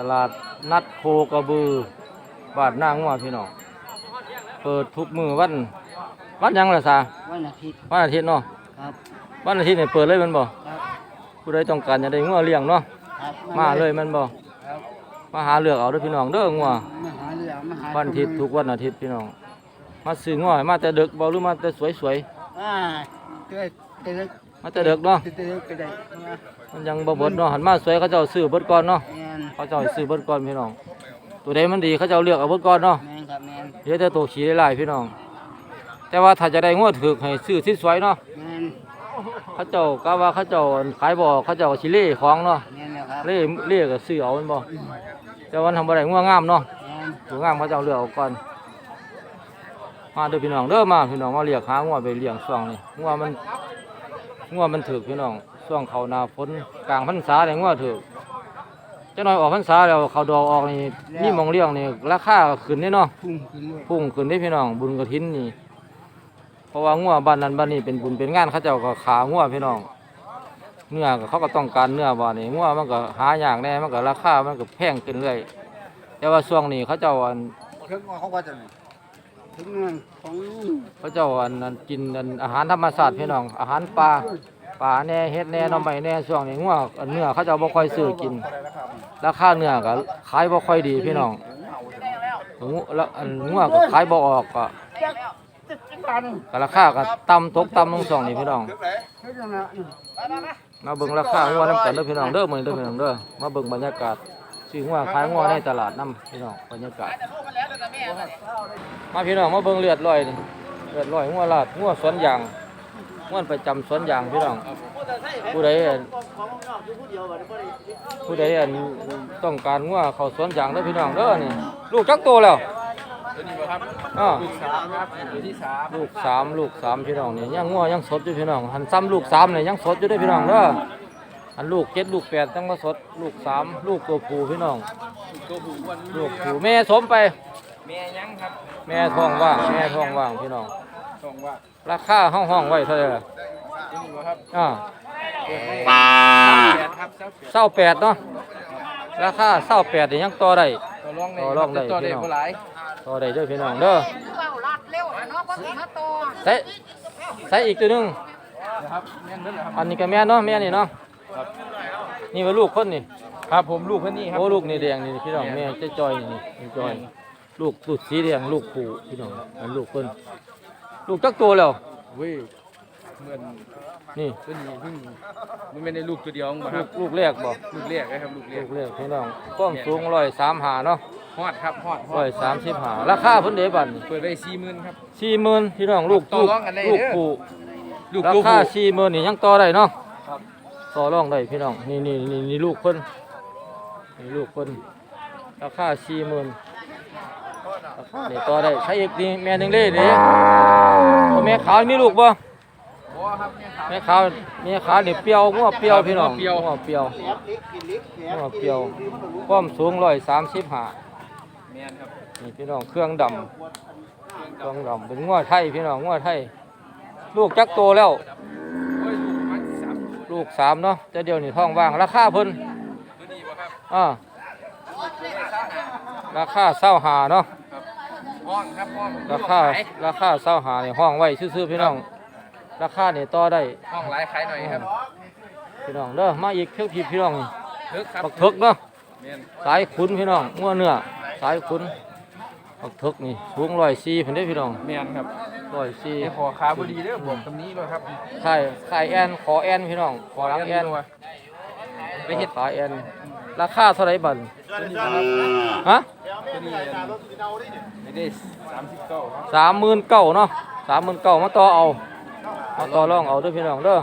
ตลาดนัดโคกระบือบ้านนางว่าพี่น้องเปิดทุกมือวันวันหยังล่ะซาวันอาทิตย์วันอาทิตย์เนาะครับวันอาทิตย์นี่เปิดเลยแมันบ่ครับผู้ใดต้องการจะได้งัวเลี้ยงเนาะครับมาเลยแมันบ่ครับมาหาเลือกเอาเด้อพี่น้องเด้องัวมาหาเรื่องมาหาวันอาทิตย์ทุกวันอาทิตย์พี่น้อง มาซื้องัวมาแต่ดึกบ่หรือมาแต่สวยอ่าเตือนเตือนๆมาแต่ดึกเนาะเตือนไปได้มามันยังบ่เบิดเนาะหันมาสวยเขาเจ้าซื้อเบิดก่อนเนาะแม นเขาเจ้าให้ซื้อเบิดก่อนพี่น้อง ตัวใดมันดีเขาเจ้าเลือกเอาเบิดก่อนเนาะแมนครับแมนเดี๋ยวแต่ตัวขี้หลายๆพี่น้อง แต่ว่าถ้าจะได้งวดถึกให้ซื้อที่สวยเนาะแมนเขาเจ้าก็ว่าเขาเจ้าขายบ่อเขาเจ้าสิเล่ของเนาะแมนแล้วครับเล่เล่ก็ซื้อเอาแม่นบ่แต่ว่าทำบ่ได้งัวงามเนาะแมนตัวงามเขาเจ้าเลือกเอาก่อน มาเด้อพี่น้องเด้อมาพี่น้องมาเรียกหางัวไปเลี้ยงช่วงนี้งัวมันงัวมันถึกพี่น้องช่วงเข้าหน้าฝนกลางพรรษาเนี่ยงัวถึก จักหน่อยออกพรรษาแล้วเขาดอกออกนี่นี่มองเลี้ยงนี่ราคาก็ขึ้นนี่เนาะพุ่งขึ้นเลยพุ่งขึ้นได้พี่น้องบุญกระถินนี่เพราะว่างัวบ้านนั้นบ้านนี้เป็นบุญเป็นงานเขาเจ้าก็ขางัวพี่น้องเนื้อก็เขาก็ต้องการเนื้อบ้านนี้งัวมันก็หายากแน่มันก็ราคามันก็แพงขึ้นเรื่อยแต่ว่าช่วงนี้เขาเจ้าอันถึงเขาว่าจะไหนถึงเงินของเขาเจ้าอันนั้นกินอันอาหารธรรมชาติพี่น้องอาหารปลา ปลาแน่เฮ็ดแน่หน่อไม้แน่ช่วงนี้งัวอันเนื้อเขาเจ้าบ่ค่อยซื้อกิน ราคาเนื้อก็ขายบ่ค่อยดีพี่น้องงูแล้วอันงัวก็ขายบ่ออกก็ก็ราคาก็ต่ำตกต่ำลงสองนี่พี่น้อง มาเบิ่งราคางัวน้ำกันเด้อพี่น้องเด้อเหมือนเด้อพี่น้องเด้อมาเบิ่งบรรยากาศซื้องัวขายงัวในตลาดน้ำพี่น้องบรรยากาศมาพี่น้องมาเบิ่งเลือดลอยเลือดลอยงัวลาดงัวสวนยาง งัวประจำสวนยางพี่น้อง ผู้ใดอั่นผู้ใดอั่นต้องการงัวเข้าสวนยางเด้อพี่น้องเด้อนี่ลูกจักโตแล้วตัวนี้บ่ครับอ้อลูกสามครับตัวที่สามลูกสามลูกสามพี่น้องนี่ยังงัวยังสดอยู่พี่น้องหันซ้ำลูกสามเนี่ยยังสดอยู่เด้วยพี่น้องเด้อหันลูกเจ็ดลูกแปดต้องมาสดลูกสามลูกตัวผู้พี่น้องตัวผู้วันลูกผู้แม่สมไป แม่ยังครับ แม่ท้องว่างแม่ท้องว่างพี่น้อง ส่งว่าราคาห้องห้องๆไว้เท่าไหร่ล่ะตัวนี้บ่ครับอ่าแปดครับเจ้าแปดเศร้าแปดเนาะราคาเศร้าแปดนี่ยังต่อได้ตัวรองในต่อรองได้ตัวเด็พี่กน้อง บ่หลายต่อได้เด้อพี่น้องเด้อเว้าลัดเร็วอะเนาะบ่สิมาต่อใส่ใส่อีกตัวหนึงนะครับแม่นเด้อครับอันนี้ก็แม่เนาะแม่นี่เนาะนี่ว่าลูกคนนี่ครับผมลูกคนนี้ครับ โอ้ลูกนี่แดงนี่พี่น้องแม่เจ้าจอยนี่นี่จอย ลูกลูกสีแดงลูกปู่พี่น้องอันลูกเพิ่น ลูกจักตัวแล้วเว้ยเหมือนนี่ตัวนี้เพิ่งมันไม่ได้ลูกตัวเดียวบ่คลูรับกลูกแรกบ่ลูกแรกนะครับลูกแรลูกกแรกพี่น้องความสูงร้อยสามหาเนาะฮอดครับฮอดฮร้ออดยสามสิบหาราคาเพิ่นเด้บัดนี่เปิดไว้สี่หมื่นครับ สี่หมื่นพี่น้องลูกต่อลูกรองกันได้ลูกเด้อปู่ลูกราตัวคาผู้ สี่หมื่นนี่ยังต่อได้เนาะครับ ต่อรองได้พี่น้องนี่นี่นี่นี่ลูกเพิ่นนี่ลูกเพิ่นราคาสี่หมื่นราคา นี่ต่อได้ใช้อีกนี่แม่หนึงเล่เด้แม่ขาวมีลูกบ่บ่ครับแม่ครับแม่ขาวแม่ขาวนี่เปรียวงัวเปรียวพี่น้องงัวเปรี้ยวงัวเปรียวแหลมเล็กกินเล็กแหลมงัวเปรียวความสูงร้อยสามสิบห้าแม่นครับนี่พี่น้องเครื่องดำเครื่องดำเป็นงัวไทยพี่น้องงัวไทย ลูกจักโตแล้วโอ้ยลูกประมาณสามตัวลูกสามเนาะแต่เดียวนี่ท้องว่างราคาเพิ่นตัวนี้บ่ครับอ่า ราคาเศร้าหาเนาะห้องครับห้องราคาราคาเศร้าหาในห้องไว้ซื่อๆพี่น้อง ราคานี่ต่อได้ห้องหลายขายหน่อยครับพี่น้องเด้อมาอีกเที่ยวพี่พี่น้องนี่เลิกครับบักเถิกเนาะแม่นสายขุนพี่น้องงัวเนื้อสายขุนบักเถิกนี่สูงร้อยสี่เพิ่นได้อพี่น้องแม่นครับร้อยสี่ไอ้ขอขาบดีเด้อบอกตรงนี้เลยครับไข่ไข่แอนขอแอนพี่น้องขอหลังแอนไปไปเฮ็เฮ็ดดขาแอน ราคาเท่าไหร่บัดตัวนี้ครับฮะตัวนี้ไม่ได้สามสิบเก้าครับสามหมื่นเก้าเนาะสามหมื่นเก้ามาต่อเอามาต่อรองเอาเด้อพี่น้องเด้อ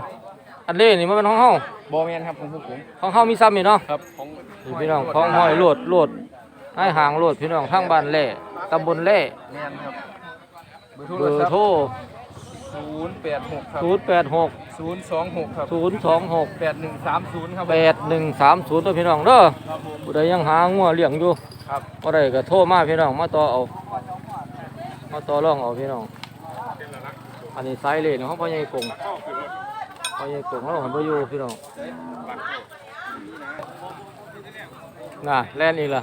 อันเล่นี่มันเป็นของเฮาบอแมนครับของพวกผมของเฮามีซ้ำนี่เนาะครับของนี่พี่น้องของห้อยโลดโลดให้ห่างโลดพี่น้องทางบ้านแล่ตำบลแล่แมนครับเบอร์โทเบรอ ศัร์พท์โทรศูนย์แปดหกครับศูนย์แปดหกศูนย์สองหกครับศูนย์สองหกแปดหนึ่งสามศูนย์ครับแปดหนึ่งสามศูนย์ตัวพี่น้องเด้อครับผมผู้ใดยังหางัวเลี้ยงอยู่ครับบ่ได้ก็โทรมาพี่น้องมาต่อเอามาต่อรองเอาพี่น้อง อันนี้สายเลนของพ่อใหญ่กงพ่อใหญ่กงเราหันไปอยู่พี่น้องน่ะแล่นอีกล่ะ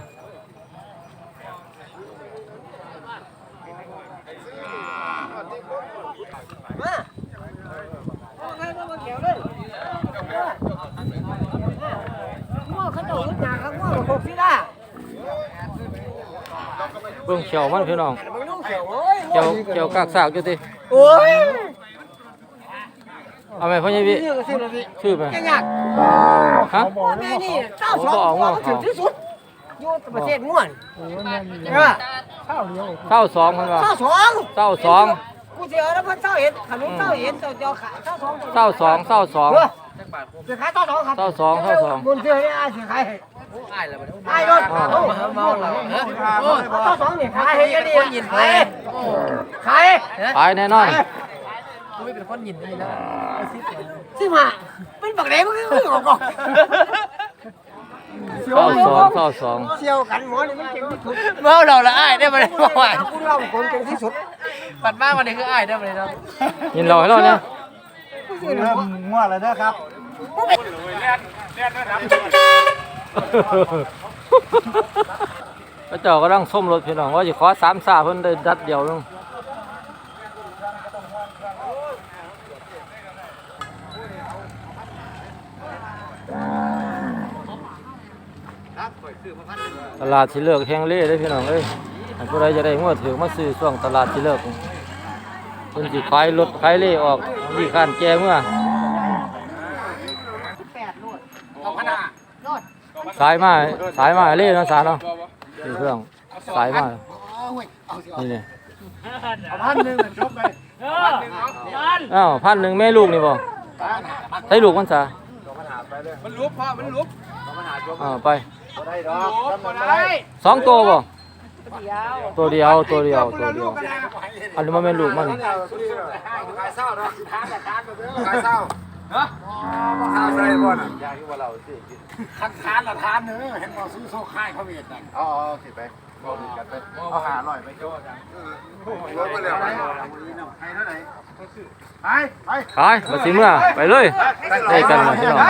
เบิ่งเขียวมันพี่น้องเขียวเขียวกากซากอยู่ติโอ้ยเอาไหมพ่อใหญ่พี่ชื่อไปยังยากฮะแม่นี่เจ้าสองพ่อถึงที่สุดอยู่ประเทศม่วนเออเศร้าสองเพิ่นว่าเจ้าสองเศร้าสอง กูเสียแล้วมันเจ้าเห็นขนมเจ้าเห็นเจ้าเจ้าขายเจ้าสองเศร้าสองเศร้าสองเออเสียขายเจ้าสองครับเศร้าสองเศร้าสอง บุญเสียให้อ้ายเสียขายให้อ้ายรถอ๋อโอ้เมาแล้วโอ้เจ้าสองนี่ขายให้ยังดียินขายขายตายแน่นอนสิมาเป็นบักเด็กมันก็ออกก่อน เศร้าสองเศร้าสองเชี่ยวกันหมอนี่มันเก่งที่สุดเมาเราละอ้ายได้มาเลยบ่ไหวคุณเราคนเก่งที่สุดปัดมากวันนี้คืออ้ายได้มาเลยเนาะยินเราให้เราเนี่ยเริ่มมั่วแล้วนะครับพระเจ้ากำลังส้มรถพี่น้องว่าจะขอสามสาเพิ่นได้ดัดเดียวนึง ตลาดที่เลิกแห้งเล่ได้อพี่น้องเอ้ยอันผู้ใดจะได้งวดถือมาซื้อช่วงตลาดที่เลิกเพิ่นสิขายรถขายเล่ออกนี่ข้านแก่เมื่อสายมาสายมาเล่เนาะสารเนาะนี่เครื่องสายมานี่นี่พันหนึ่งจบไปอ้าวพันหนึ่งแม่ลูกนี่บ่ใช้ลูกมันซะมันลุกพ่อมันลุกอ่าวไป ได้ดอกทำมันได้สองตัวบ่ตัวเดียวตัวเดียวตัวเดียวอันนี้มันเป็นลูกมันขายเศร้าเนาะทานกับทานกับเด้อขายเศร้าฮะข้าวใส่บ่น่ะยาที่ว่าเราสิคันทานละทานเด้อเห็นบ่ซื้อโซ่ค่ายเขาเวียดนั่นอ๋อสิไปบ่มีกันไปเอาหาอร่อยไปโจ้จังเออรถมาแล้วไปให้เท่าไหร่ไปไปขายมาสิเมื่อไปเลยได้กันมาพี่น้อง